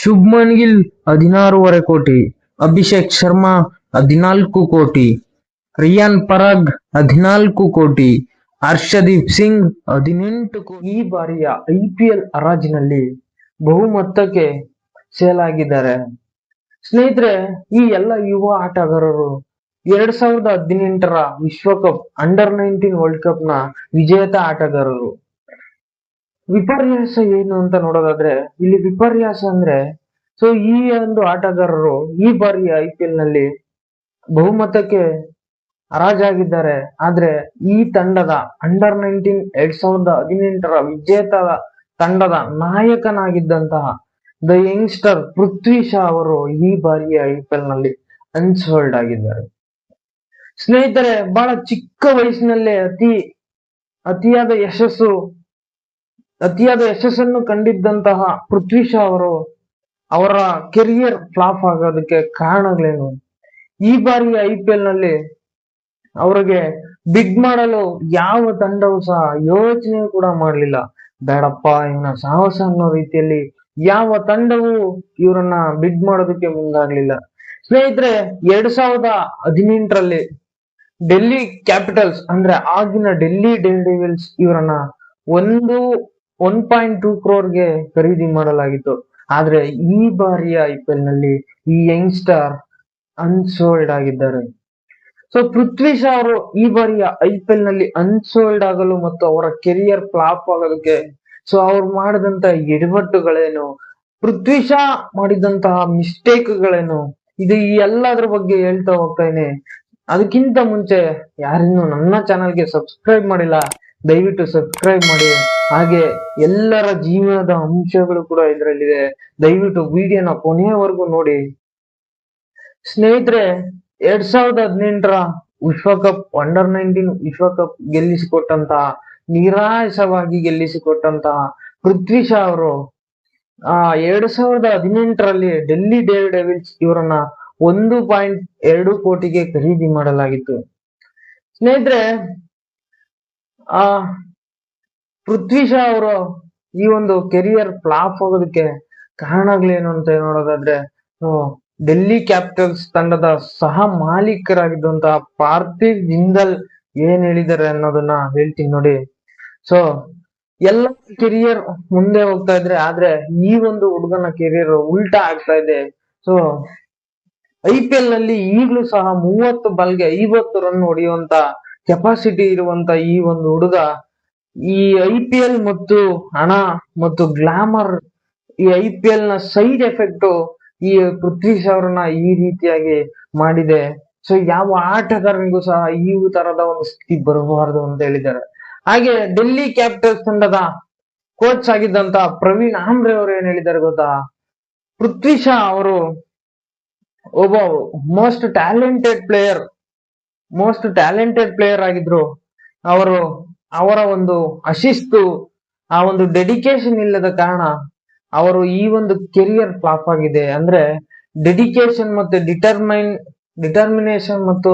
ಶುಭ್ಮನ್ ಗಿಲ್ ಹದಿನಾರೂವರೆ ಕೋಟಿ, ಅಭಿಷೇಕ್ ಶರ್ಮಾ ಹದಿನಾಲ್ಕು ಕೋಟಿ, ರಿಯಾನ್ ಪರಾಗ್ ಹದಿನಾಲ್ಕು ಕೋಟಿ, ಹರ್ಷದೀಪ್ ಸಿಂಗ್ ಹದಿನೆಂಟು ಕೋಟಿ ಈ ಬಾರಿಯ ಐ ಪಿ ಎಲ್ ಹರಾಜಿನಲ್ಲಿ ಬಹುಮೊತ್ತಕ್ಕೆ ಸೇಲ್ ಆಗಿದ್ದಾರೆ ಸ್ನೇಹಿತರೆ, ಈ ಎಲ್ಲ ಯುವ ಆಟಗಾರರು ಎರಡ್ ಸಾವಿರದ ಹದಿನೆಂಟರ ವಿಶ್ವಕಪ್ ಅಂಡರ್ ನೈನ್ಟೀನ್ ವರ್ಲ್ಡ್ ಕಪ್ನ ವಿಜೇತ ಆಟಗಾರರು. ವಿಪರ್ಯಾಸ ಏನು ಅಂತ ನೋಡೋದಾದ್ರೆ, ಇಲ್ಲಿ ವಿಪರ್ಯಾಸ ಅಂದ್ರೆ ಸೊ ಈ ಒಂದು ಆಟಗಾರರು ಈ ಬಾರಿ ಐ ಪಿ ಎಲ್ನಲ್ಲಿ ಬಹುಮತಕ್ಕೆ ಹರಾಜಾಗಿದ್ದಾರೆ. ಆದ್ರೆ ಈ ತಂಡದ ಅಂಡರ್ ನೈನ್ಟೀನ್ ಎರಡ್ ಸಾವಿರದ ಹದಿನೆಂಟರ ವಿಜೇತ ತಂಡದ ನಾಯಕನಾಗಿದ್ದಂತಹ ದ ಯಂಗ್ಸ್ಟರ್ ಪೃಥ್ವಿ ಶಾ ಅವರು ಈ ಬಾರಿಯ ಐ ಪಿ ಎಲ್ನಲ್ಲಿ ಅನ್ಸೋಲ್ಡ್ ಆಗಿದ್ದಾರೆ. ಸ್ನೇಹಿತರೆ, ಬಹಳ ಚಿಕ್ಕ ವಯಸ್ಸಿನಲ್ಲೇ ಅತಿ, ಅತಿಯಾದ ಯಶಸ್ಸು ಅತಿಯಾದ ಯಶಸ್ಸನ್ನು ಕಂಡಿದ್ದಂತಹ ಪೃಥ್ವಿ ಶಾ ಅವರು ಅವರ ಕೆರಿಯರ್ ಫ್ಲಾಪ್ ಆಗೋದಕ್ಕೆ ಕಾರಣಗಳೇನು? ಈ ಬಾರಿ ಐ ಪಿ ಎಲ್ನಲ್ಲಿ ಅವರಿಗೆ ಬಿಗ್ ಮಾಡಲು ಯಾವ ತಂಡವೂ ಸಹ ಯೋಚನೆ ಕೂಡ ಮಾಡಲಿಲ್ಲ. ಬೇಡಪ್ಪ ಇವನ ಸಾಹಸ ಅನ್ನೋ ರೀತಿಯಲ್ಲಿ ಯಾವ ತಂಡವು ಇವರನ್ನ ಬಿಗ್ ಮಾಡೋದಕ್ಕೆ ಮುಂದಾಗ್ಲಿಲ್ಲ. ಸ್ನೇಹಿತರೆ, ಎರಡ್ ಸಾವಿರದ ಹದಿನೆಂಟರಲ್ಲಿ ಡೆಲ್ಲಿ ಕ್ಯಾಪಿಟಲ್ಸ್ ಅಂದ್ರೆ ಆಗಿನ ಡೆಲ್ಲಿ ಡೆಂಡಿವಿಲ್ಸ್ ಇವರನ್ನ ಒಂದು ಒನ್ ಪಾಯಿಂಟ್ ಟೂ ಕ್ರೋರ್ಗೆ ಖರೀದಿ ಮಾಡಲಾಗಿತ್ತು. ಆದ್ರೆ ಈ ಬಾರಿಯ ಐ ಪಿ ಎಲ್ನಲ್ಲಿ ಈ ಯಂಗ್ ಸ್ಟಾರ್ ಅನ್ಸೋಲ್ಡ್ ಆಗಿದ್ದಾರೆ. ಸೊ ಪೃಥ್ವಿ ಶಾ ಅವರು ಈ ಬಾರಿಯ ಐ ಪಿ ಎಲ್ನಲ್ಲಿ ಅನ್ಸೋಲ್ಡ್ ಆಗಲು ಮತ್ತು ಅವರ ಕೆರಿಯರ್ ಫ್ಲಾಪ್ ಆಗೋದಕ್ಕೆ ಸೊ ಅವ್ರು ಮಾಡಿದಂತ ಎಡವಟ್ಟುಗಳೇನು ಪೃಥ್ವಿ ಶಾ ಮಾಡಿದಂತಹ ಮಿಸ್ಟೇಕ್ಗಳೇನು ಇದು ಈ ಎಲ್ಲದ್ರ ಬಗ್ಗೆ ಹೇಳ್ತಾ ಹೋಗ್ತಾನೆ ಅದಕ್ಕಿಂತ ಮುಂಚೆ ಯಾರಿನ್ನೂ ನನ್ನ ಚಾನಲ್ಗೆ ಸಬ್ಸ್ಕ್ರೈಬ್ ಮಾಡಿಲ್ಲ, ದಯವಿಟ್ಟು ಸಬ್ಸ್ಕ್ರೈಬ್ ಮಾಡಿ. ಹಾಗೆ ಎಲ್ಲರ ಜೀವನದ ಅಂಶಗಳು ಕೂಡ ಇದರಲ್ಲಿದೆ. ದಯವಿಟ್ಟು ವಿಡಿಯೋನ ಕೊನೆಯವರೆಗೂ ನೋಡಿ. ಸ್ನೇಹಿತರೆ, ಎರಡ್ ಸಾವಿರದ ಹದಿನೆಂಟರ ವಿಶ್ವಕಪ್ ಅಂಡರ್ ನೈನ್ಟೀನ್ ವಿಶ್ವಕಪ್ ಗೆಲ್ಲಿಸಿಕೊಟ್ಟಂತಹ ನಿರಾಶವಾಗಿ ಗೆಲ್ಲಿಸಿಕೊಟ್ಟಂತಹ ಪೃಥ್ವಿ ಶಾ ಅವರು, ಆ, ಎರಡ್ ಸಾವಿರದ ಹದಿನೆಂಟರಲ್ಲಿ ಡೆಲ್ಲಿ ಡೇರ್ ಡೆವಿಲ್ಸ್ ಇವರನ್ನ ಒಂದು ಪಾಯಿಂಟ್ ಎರಡು ಕೋಟಿಗೆ ಖರೀದಿ ಮಾಡಲಾಗಿತ್ತು. ಸ್ನೇಹಿತರೆ, ಆ ಪೃಥ್ವಿ ಶಾ ಅವರು ಈ ಒಂದು ಕೆರಿಯರ್ ಫ್ಲಾಪ್ ಆಗೋದಕ್ಕೆ ಕಾರಣಗಳೇನು ಅಂತ ನೋಡೋದಾದ್ರೆ ಡೆಲ್ಲಿ ಕ್ಯಾಪಿಟಲ್ಸ್ ತಂಡದ ಸಹ ಮಾಲೀಕರಾಗಿದ್ದಂತಹ ಪಾರ್ಥಿವ್ ಜಿಂದಲ್ ಏನ್ ಹೇಳಿದ್ದಾರೆ ಅನ್ನೋದನ್ನ ಹೇಳ್ತೀನಿ ನೋಡಿ. ಸೊ ಎಲ್ಲ ಕೆರಿಯರ್ ಮುಂದೆ ಹೋಗ್ತಾ ಇದ್ರೆ, ಆದ್ರೆ ಈ ಒಂದು ಹುಡುಗನ ಕೆರಿಯರ್ ಉಲ್ಟಾ ಆಗ್ತಾ ಇದೆ. ಸೊ ಐ ಪಿ ಎಲ್ನಲ್ಲಿ ಈಗಲೂ ಸಹ ಮೂವತ್ತು ಬಾಲ್ಗೆ ಐವತ್ತು ರನ್ ಹೊಡೆಯುವಂತ ಕೆಪಾಸಿಟಿ ಇರುವಂತ ಈ ಒಂದು ಹುಡುಗ ಈ ಐ ಪಿ ಎಲ್ ಮತ್ತು ಹಣ ಮತ್ತು ಗ್ಲಾಮರ್ ಈ ಐ ಪಿ ಎಲ್ನ ಸೈಡ್ ಎಫೆಕ್ಟ್ ಈ ಪೃಥ್ವಿ ಅವರನ್ನ ಈ ರೀತಿಯಾಗಿ ಮಾಡಿದೆ. ಸೊ ಯಾವ ಆಟಗಾರನಿಗೂ ಸಹ ಈ ತರದ ಒಂದು ಸ್ಥಿತಿ ಬರಬಾರದು ಅಂತ ಹೇಳಿದ್ದಾರೆ. ಹಾಗೆ ಡೆಲ್ಲಿ ಕ್ಯಾಪಿಟಲ್ಸ್ ತಂಡದ ಕೋಚ್ ಆಗಿದ್ದಂತ ಪ್ರವೀಣ್ ಆಮ್ರೆ ಅವರು ಏನ್ ಹೇಳಿದ್ದಾರೆ ಗೊತ್ತಾ? ಪೃಥ್ವಿ ಶಾ ಅವರು ಒಬ್ಬ most talented player most talented player ಆಗಿದ್ರು. ಅವರು ಅವರ ಒಂದು ಅಶಿಸ್ತು, ಆ ಒಂದು ಡೆಡಿಕೇಶನ್ ಇಲ್ಲದ ಕಾರಣ ಅವರು ಈ ಒಂದು ಕೆರಿಯರ್ ಫ್ಲಾಪ್ ಆಗಿದೆ. ಅಂದ್ರೆ ಡೆಡಿಕೇಶನ್ ಮತ್ತು ಡಿಟರ್ಮೈನ್ ಡಿಟರ್ಮಿನೇಷನ್ ಮತ್ತು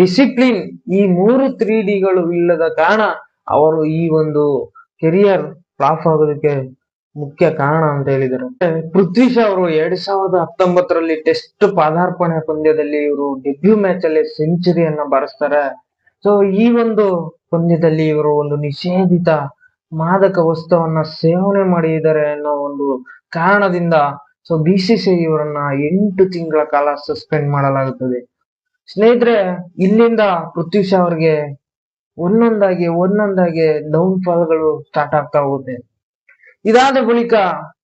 ಡಿಸಿಪ್ಲಿನ್ ಈ ಮೂರು ತ್ರೀ ಡಿಗಳು ಇಲ್ಲದ ಕಾರಣ ಅವರು ಈ ಒಂದು ಕೆರಿಯರ್ ಫ್ಲಾಪ್ ಆಗೋದಕ್ಕೆ ಮುಖ್ಯ ಕಾರಣ ಅಂತ ಹೇಳಿದರು. ಪೃಥ್ವಿ ಶಾ ಅವರು ಎರಡ್ ಸಾವಿರದ ಹತ್ತೊಂಬತ್ತರಲ್ಲಿ ಟೆಸ್ಟ್ ಪಾದಾರ್ಪಣೆ ಪಂದ್ಯದಲ್ಲಿ ಇವರು ಡೆಬ್ಯೂ ಮ್ಯಾಚ್ ಅಲ್ಲಿ ಸೆಂಚುರಿಯನ್ನ ಬಾರಿಸ್ತಾರೆ. ಸೊ ಈ ಒಂದು ಪಂದ್ಯದಲ್ಲಿ ಇವರು ಒಂದು ನಿಷೇಧಿತ ಮಾದಕ ವಸ್ತುವನ್ನ ಸೇವನೆ ಮಾಡಿದ್ದಾರೆ ಅನ್ನೋ ಒಂದು ಕಾರಣದಿಂದ ಸೊ ಬಿ ಸಿ ಸಿ ಇವರನ್ನ ಎಂಟು ತಿಂಗಳ ಕಾಲ ಸಸ್ಪೆಂಡ್ ಮಾಡಲಾಗುತ್ತದೆ. ಸ್ನೇಹಿತರೆ, ಇಲ್ಲಿಂದ ಪೃಥ್ವಿ ಶಾ ಅವರಿಗೆ ಒಂದೊಂದಾಗಿ ಒಂದೊಂದಾಗಿ ಡೌನ್ ಫಾಲ್ಗಳು ಸ್ಟಾರ್ಟ್ ಆಗ್ತಾ ಹೋಗುತ್ತೆ. ಇದಾದ ಬಳಿಕ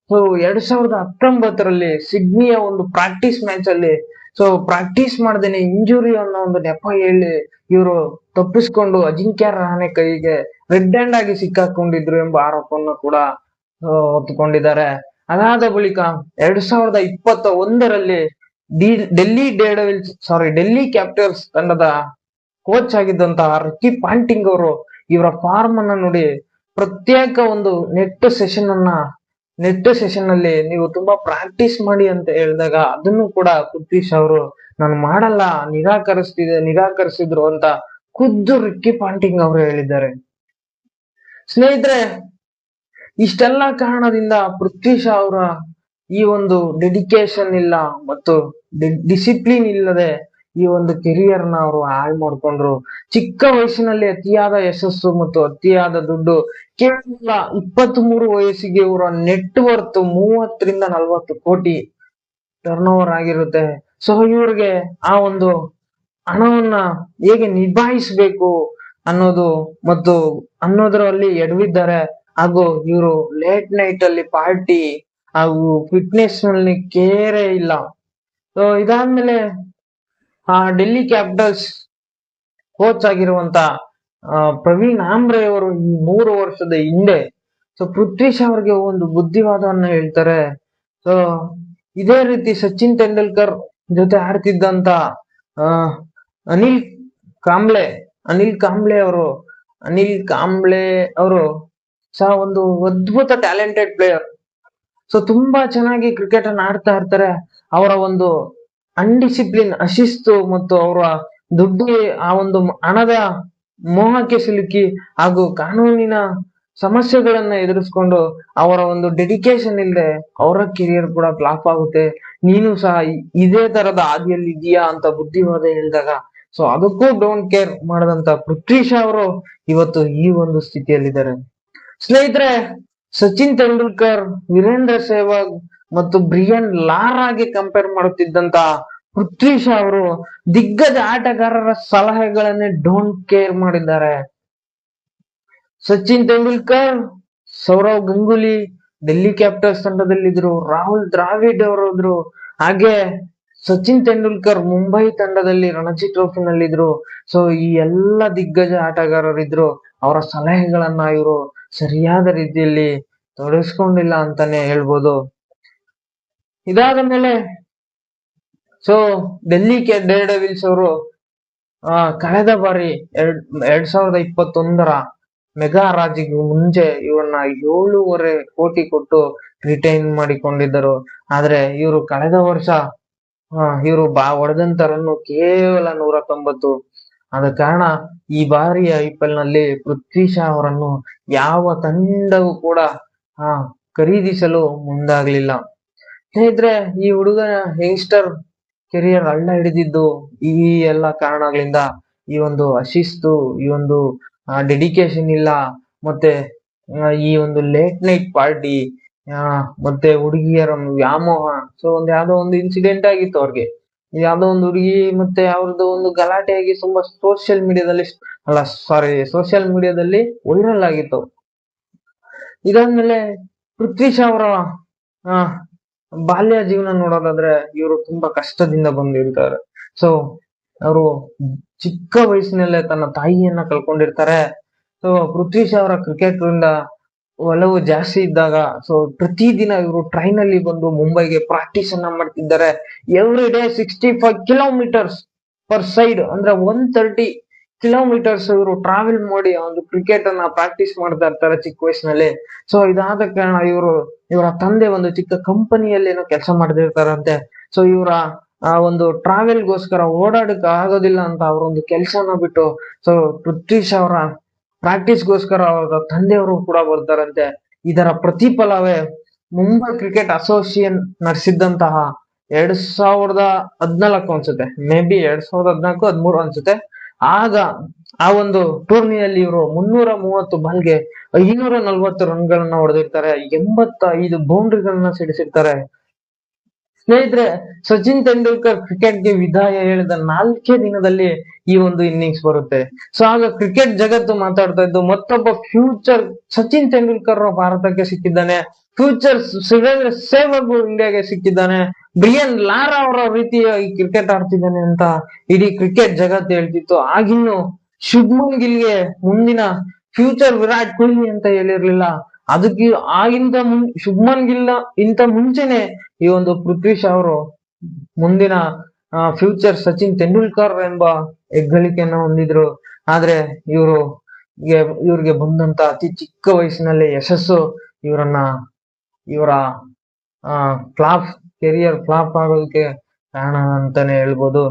ಸೊ ಎರಡ್ ಸಾವಿರದ ಹತ್ತೊಂಬತ್ತರಲ್ಲಿ ಸಿಡ್ನಿಯ ಒಂದು ಪ್ರಾಕ್ಟೀಸ್ ಮ್ಯಾಚ್ ಅಲ್ಲಿ ಸೊ ಪ್ರಾಕ್ಟೀಸ್ ಮಾಡ್ದೇನೆ ಇಂಜುರಿ ಅನ್ನೋ ಒಂದು ನೆಪ ಹೇಳಿ ಇವರು ತಪ್ಪಿಸ್ಕೊಂಡು ಅಜಿಂಕ್ಯ ರಹಾನೆ ಕೈಗೆ ರೆಡ್ ಹ್ಯಾಂಡ್ ಆಗಿ ಸಿಕ್ಕಾಕೊಂಡಿದ್ರು ಎಂಬ ಆರೋಪವನ್ನು ಕೂಡ ಹೊತ್ತುಕೊಂಡಿದ್ದಾರೆ. ಅದಾದ ಬಳಿಕ ಎರಡ್ ಸಾವಿರದ ಇಪ್ಪತ್ತ ಒಂದರಲ್ಲಿ D, Delhi daredevils sorry Delhi capitals ತಂಡದ ಕೋಚ್ ಆಗಿದ್ದಂತಹ ರಿಕ್ಕಿ ಪಾಂಟಿಂಗ್ ಅವರು ಇವರ ಫಾರ್ಮ್ ಅನ್ನ ನೋಡಿ ಪ್ರತ್ಯೇಕ ಒಂದು ನೆಟ್ ಸೆಷನ್ ಅನ್ನ ನೆಟ್ ಸೆಷನ್ ಅಲ್ಲಿ ನೀವು ತುಂಬಾ ಪ್ರಾಕ್ಟೀಸ್ ಮಾಡಿ ಅಂತ ಹೇಳಿದಾಗ ಅದನ್ನು ಕೂಡ ಪೃಥ್ವಿ ಶಾ ಅವರು, ನಾನು ಮಾಡಲ್ಲ ನಿರಾಕರಿಸ್ತಿದೆ ನಿರಾಕರಿಸಿದ್ರು ಅಂತ ಖುದ್ದು ರಿಕ್ಕಿ ಪಾಂಟಿಂಗ್ ಅವರು ಹೇಳಿದ್ದಾರೆ. ಸ್ನೇಹಿತರೆ, ಇಷ್ಟೆಲ್ಲ ಕಾರಣದಿಂದ ಪೃಥ್ವಿ ಶಾ ಅವರ ಈ ಒಂದು ಡೆಡಿಕೇಶನ್ ಇಲ್ಲ ಮತ್ತು ಡಿಸಿಪ್ಲಿನ್ ಇಲ್ಲದೆ ಈ ಒಂದು ಕೆರಿಯರ್ನ ಅವರು ಹಾಳು ಮಾಡ್ಕೊಂಡ್ರು. ಚಿಕ್ಕ ವಯಸ್ಸಿನಲ್ಲಿ ಅತಿಯಾದ ಯಶಸ್ಸು ಮತ್ತು ಅತಿಯಾದ ದುಡ್ಡು ಕೇವಲ ಇಪ್ಪತ್ತ್ ಮೂರು ವಯಸ್ಸಿಗೆ ಇವರ ನೆಟ್ ವರ್ತ್ ಮೂವತ್ತರಿಂದ ನಲ್ವತ್ತು ಕೋಟಿ ಟರ್ನ್ ಓವರ್ ಆಗಿರುತ್ತೆ. ಸೊ ಇವ್ರಿಗೆ ಆ ಒಂದು ಹಣವನ್ನ ಹೇಗೆ ನಿಭಾಯಿಸಬೇಕು ಅನ್ನೋದು ಮತ್ತು ಅನ್ನೋದ್ರಲ್ಲಿ ಎಡವಿದ್ದಾರೆ. ಹಾಗೂ ಇವರು ಲೇಟ್ ನೈಟ್ ಅಲ್ಲಿ ಪಾರ್ಟಿ ಹಾಗೂ ಫಿಟ್ನೆಸ್ನಲ್ಲಿ ಕೇರೆ ಇಲ್ಲ. ಸೊ ಇದಾದ್ಮೇಲೆ ಆ, ಡೆಲ್ಲಿ ಕ್ಯಾಪಿಟಲ್ಸ್ ಕೋಚ್ ಆಗಿರುವಂತ ಪ್ರವೀಣ್ ಆಮ್ರೆ ಅವರು ಈ ಮೂರು ವರ್ಷದ ಹಿಂದೆ, ಸೊ ಪೃಥ್ವಿ ಅವರಿಗೆ ಒಂದು ಬುದ್ಧಿವಾದವನ್ನ ಹೇಳ್ತಾರೆ. ಸೊ, ಇದೇ ರೀತಿ ಸಚಿನ್ ತೆಂಡೂಲ್ಕರ್ ಜೊತೆ ಆಡ್ತಿದ್ದಂತ ಅನಿಲ್ ಕಾಂಬ್ಳೆ ಅನಿಲ್ ಕಾಂಬ್ಳೆ ಅವರು, ಅನಿಲ್ ಕಾಂಬ್ಳೆ ಅವರು ಸಹ ಒಂದು ಅದ್ಭುತ ಟ್ಯಾಲೆಂಟೆಡ್ ಪ್ಲೇಯರ್. ಸೊ, ತುಂಬಾ ಚೆನ್ನಾಗಿ ಕ್ರಿಕೆಟ್ ಅನ್ನ ಆಡ್ತಾ ಇರ್ತಾರೆ. ಅವರ ಒಂದು ಅನ್ಡಿಸಿಪ್ಲಿನ್ ಅಶಿಸ್ತು ಮತ್ತು ಅವರ ದುಡ್ಡು ಆ ಒಂದು ಹಣದ ಮೋಹಕ್ಕೆ ಸಿಲುಕಿ ಹಾಗೂ ಕಾನೂನಿನ ಸಮಸ್ಯೆಗಳನ್ನ ಎದುರಿಸ್ಕೊಂಡು ಅವರ ಒಂದು ಡೆಡಿಕೇಶನ್ ಇಲ್ಲದೆ ಅವರ ಕೆರಿಯರ್ ಕೂಡ ಫ್ಲಾಪ್ ಆಗುತ್ತೆ. ನೀನು ಸಹ ಇದೇ ತರದ ಹಾದಿಯಲ್ಲಿ ಇದೀಯಾ ಅಂತ ಬುದ್ಧಿವಾದ ಹೇಳಿದಾಗ ಸೊ ಅದಕ್ಕೂ ಡೋಂಟ್ ಕೇರ್ ಮಾಡದಂತ ಪೃಥ್ವಿ ಶಾ ಅವರು ಇವತ್ತು ಈ ಒಂದು ಸ್ಥಿತಿಯಲ್ಲಿದ್ದಾರೆ. ಸ್ನೇಹಿತರೆ ಸಚಿನ್ ತೆಂಡೂಲ್ಕರ್, ವೀರೇಂದ್ರ ಸೆಹ್ವಾಗ್ ಮತ್ತು ಬ್ರಿಯನ್ ಲಾರಾಗೆ ಕಂಪೇರ್ ಮಾಡುತ್ತಿದ್ದಂತ ಪೃಥ್ವಿ ಶಾ ಅವರು ದಿಗ್ಗಜ ಆಟಗಾರರ ಸಲಹೆಗಳನ್ನೇ ಡೋಂಟ್ ಕೇರ್ ಮಾಡಿದ್ದಾರೆ. ಸಚಿನ್ ತೆಂಡೂಲ್ಕರ್, ಸೌರವ್ ಗಂಗೂಲಿ ಡೆಲ್ಲಿ ಕ್ಯಾಪಿಟಲ್ಸ್ ತಂಡದಲ್ಲಿದ್ರು, ರಾಹುಲ್ ದ್ರಾವಿಡ್ ಅವರಿದ್ರು, ಹಾಗೆ ಸಚಿನ್ ತೆಂಡೂಲ್ಕರ್ ಮುಂಬೈ ತಂಡದಲ್ಲಿ ರಣಜಿ ಟ್ರೋಫಿನಲ್ಲಿದ್ರು. ಸೊ ಈ ಎಲ್ಲ ದಿಗ್ಗಜ ಆಟಗಾರರಿದ್ರು, ಅವರ ಸಲಹೆಗಳನ್ನ ಇವರು ಸರಿಯಾದ ರೀತಿಯಲ್ಲಿ ತೊಡಗಿಸ್ಕೊಂಡಿಲ್ಲ ಅಂತಾನೆ ಹೇಳ್ಬೋದು. ಇದಾದ ಮೇಲೆ ಸೊ ಡೆಲ್ಲಿ ಕೆ ಡೇರ್ ಡೆವಿಲ್ಸ್ ಅವರು ಕಳೆದ ಬಾರಿ ಎರಡ್ ಎರಡ್ ಸಾವಿರದ ಇಪ್ಪತ್ತೊಂದರ ಮೆಗಾ ರಾಜಿಗೆ ಮುಂಚೆ ಇವನ್ನ ಏಳೂವರೆ ಕೋಟಿ ಕೊಟ್ಟು ರಿಟೈನ್ ಮಾಡಿಕೊಂಡಿದ್ದರು. ಆದ್ರೆ ಇವರು ಕಳೆದ ವರ್ಷ ಇವರು ಬಾ ಹೊಡೆದಂತ ರನ್ನು ಕೇವಲ ನೂರ ತೊಂಬತ್ತು ಆದ ಕಾರಣ ಈ ಬಾರಿಯ ಐ ಪಿ ಎಲ್ನಲ್ಲಿ ಪೃಥ್ವಿ ಶಾ ಅವರನ್ನು ಯಾವ ತಂಡವೂ ಕೂಡ ಆ, ಖರೀದಿಸಲು ಮುಂದಾಗ್ಲಿಲ್ಲ. ಸ್ನೇಹಿತರೆ, ಈ ಹುಡುಗ ಯಂಗ್ಸ್ಟರ್ ಕೆರಿಯರ್ ಹಳ್ಳ ಹಿಡಿದಿದ್ದು ಈ ಎಲ್ಲ ಕಾರಣಗಳಿಂದ ಈ ಒಂದು ಅಶಿಸ್ತು, ಈ ಒಂದು ಡೆಡಿಕೇಶನ್ ಇಲ್ಲ, ಮತ್ತೆ ಈ ಒಂದು ಲೇಟ್ ನೈಟ್ ಪಾರ್ಟಿ ಮತ್ತೆ ಹುಡುಗಿಯರ ವ್ಯಾಮೋಹ. ಸೊ ಒಂದ್ ಯಾವ್ದೋ ಒಂದು ಇನ್ಸಿಡೆಂಟ್ ಆಗಿತ್ತು ಅವ್ರಿಗೆ. ಯಾವ್ದೋ ಒಂದು ಹುಡುಗಿ ಮತ್ತೆ ಅವ್ರದ್ದು ಒಂದು ಗಲಾಟೆ ಆಗಿ ತುಂಬಾ ಸೋಷಿಯಲ್ ಮೀಡಿಯಾದಲ್ಲಿ ಅಲ್ಲ ಸಾರಿ ಸೋಷಿಯಲ್ ಮೀಡಿಯಾದಲ್ಲಿ ವೈರಲ್ ಆಗಿತ್ತು. ಇದಾದ್ಮೇಲೆ ಪೃಥ್ವಿ ಶಾ ಅವರ ಬಾಲ್ಯ ಜೀವನ ನೋಡೋದಾದ್ರೆ ಇವರು ತುಂಬಾ ಕಷ್ಟದಿಂದ ಬಂದಿರ್ತಾರೆ. ಸೊ ಅವರು ಚಿಕ್ಕ ವಯಸ್ಸಿನಲ್ಲೇ ತನ್ನ ತಾಯಿಯನ್ನ ಕಳ್ಕೊಂಡಿರ್ತಾರೆ. ಸೊ ಪೃಥ್ವಿ ಶಾ ಅವರ ಕ್ರಿಕೆಟ್ ಇಂದ ಒಲವು ಜಾಸ್ತಿ ಇದ್ದಾಗ ಸೊ ಪ್ರತಿದಿನ ಇವರು ಟ್ರೈನ್ ಅಲ್ಲಿ ಬಂದು ಮುಂಬೈಗೆ ಪ್ರಾಕ್ಟೀಸ್ ಅನ್ನ ಮಾಡ್ತಿದ್ದಾರೆ. Every day sixty five kilometres per side ಅಂದ್ರೆ ಒನ್ ತರ್ಟಿ ಕಿಲೋಮೀಟರ್ಸ್ ಇವರು ಟ್ರಾವೆಲ್ ಮಾಡಿ ಒಂದು ಕ್ರಿಕೆಟ್ ಅನ್ನ ಪ್ರಾಕ್ಟೀಸ್ ಮಾಡ್ತಾ ಇರ್ತಾರೆ ಚಿಕ್ಕ ವಯಸ್ಸಿನಲ್ಲಿ. ಸೊ ಇದಾದ ಕಾರಣ ಇವರು, ಇವರ ತಂದೆ ಒಂದು ಚಿಕ್ಕ ಕಂಪನಿಯಲ್ಲಿ ಏನೋ ಕೆಲಸ ಮಾಡ್ತಿರ್ತಾರಂತೆ. ಸೊ ಇವರ, ಆ, ಒಂದು ಟ್ರಾವೆಲ್ ಗೋಸ್ಕರ ಓಡಾಡಕ್ ಆಗೋದಿಲ್ಲ ಅಂತ ಅವರೊಂದು ಕೆಲಸನ ಬಿಟ್ಟು ಸೊ ಪೃಥ್ವಿ ಅವರ ಪ್ರಾಕ್ಟೀಸ್ ಗೋಸ್ಕರ ಅವರ ತಂದೆಯವರು ಕೂಡ ಬರ್ತಾರಂತೆ. ಇದರ ಪ್ರತಿಫಲವೇ ಮುಂಬೈ ಕ್ರಿಕೆಟ್ ಅಸೋಸಿಯೇಷನ್ ನಡೆಸಿದ್ದಂತಹ ಎರಡ್ ಸಾವಿರದ ಹದ್ನಾಲ್ಕು ಅನ್ಸುತ್ತೆ. ಮೇ ಬಿ ಎರಡ್ ಸಾವಿರದ ಹದ್ನಾಲ್ಕು, ಹದ್ಮೂರು ಅನ್ಸುತ್ತೆ. ಆಗ ಆ ಒಂದು ಟೂರ್ನಿಯಲ್ಲಿ ಇವರು ಮುನ್ನೂರ ಮೂವತ್ತು ಬಾಲ್ಗೆ ಐನೂರ ನಲ್ವತ್ತು ರನ್ಗಳನ್ನ ಹೊಡೆದಿರ್ತಾರೆ, ಎಂಬತ್ತೈದು ಬೌಂಡ್ರಿಗಳನ್ನ ಸಿಡಿಸಿರ್ತಾರೆ. ಸ್ನೇಹಿತರೆ, ಸಚಿನ್ ತೆಂಡೂಲ್ಕರ್ ಕ್ರಿಕೆಟ್ಗೆ ವಿದಾಯ ಹೇಳಿದ ನಾಲ್ಕೇ ದಿನದಲ್ಲಿ ಈ ಒಂದು ಇನ್ನಿಂಗ್ಸ್ ಬರುತ್ತೆ. ಸೊ, ಆಗ ಕ್ರಿಕೆಟ್ ಜಗತ್ತು ಮಾತಾಡ್ತಾ ಇದ್ದು, ಮತ್ತೊಬ್ಬ ಫ್ಯೂಚರ್ ಸಚಿನ್ ತೆಂಡೂಲ್ಕರ್ ಭಾರತಕ್ಕೆ ಸಿಕ್ಕಿದ್ದಾನೆ. ಫ್ಯೂಚರ್ ಸುರೇಂದ್ರ ಸೆಹ್ವಾಗ್ ಇಂಡಿಯಾಗೆ ಸಿಕ್ಕಿದ್ದಾನೆ. ಬ್ರಿಯನ್ ಲಾರಾ ಅವರ ರೀತಿಯಾಗಿ ಕ್ರಿಕೆಟ್ ಆಡ್ತಿದ್ದಾನೆ ಅಂತ ಇಡೀ ಕ್ರಿಕೆಟ್ ಜಗತ್ತು ಹೇಳ್ತಿತ್ತು. ಆಗಿನ್ನು ಶುಭ್ಮನ್ ಗಿಲ್ಗೆ ಮುಂದಿನ ಫ್ಯೂಚರ್ ವಿರಾಟ್ ಕೊಹ್ಲಿ ಅಂತ ಹೇಳಿರ್ಲಿಲ್ಲ. ಅದಕ್ಕೆ ಆಗಿಂತ ಮುನ್ ಶುಭ್ಮನ್ ಗಿಲ್ ಇಂತ ಮುಂಚೆನೆ ಈ ಒಂದು ಪೃಥ್ವಿ ಶಾ ಅವರು ಮುಂದಿನ ಫ್ಯೂಚರ್ ಸಚಿನ್ ತೆಂಡೂಲ್ಕರ್ ಎಂಬ ಹೆಗ್ಗಳಿಕೆಯನ್ನ ಹೊಂದಿದ್ರು. ಆದ್ರೆ ಇವರು ಇವ್ರಿಗೆ ಬಂದಂತ ಅತಿ ಚಿಕ್ಕ ವಯಸ್ಸಿನಲ್ಲಿ ಯಶಸ್ಸು ಇವರನ್ನ, ಇವರ, ಆ ಫ್ಲಾಪ್ ಕೆರಿಯರ್ ಫ್ಲಾಪ್ ಆಗೋದಕ್ಕೆ ಕಾರಣ ಅಂತಾನೆ ಹೇಳ್ಬೋದು.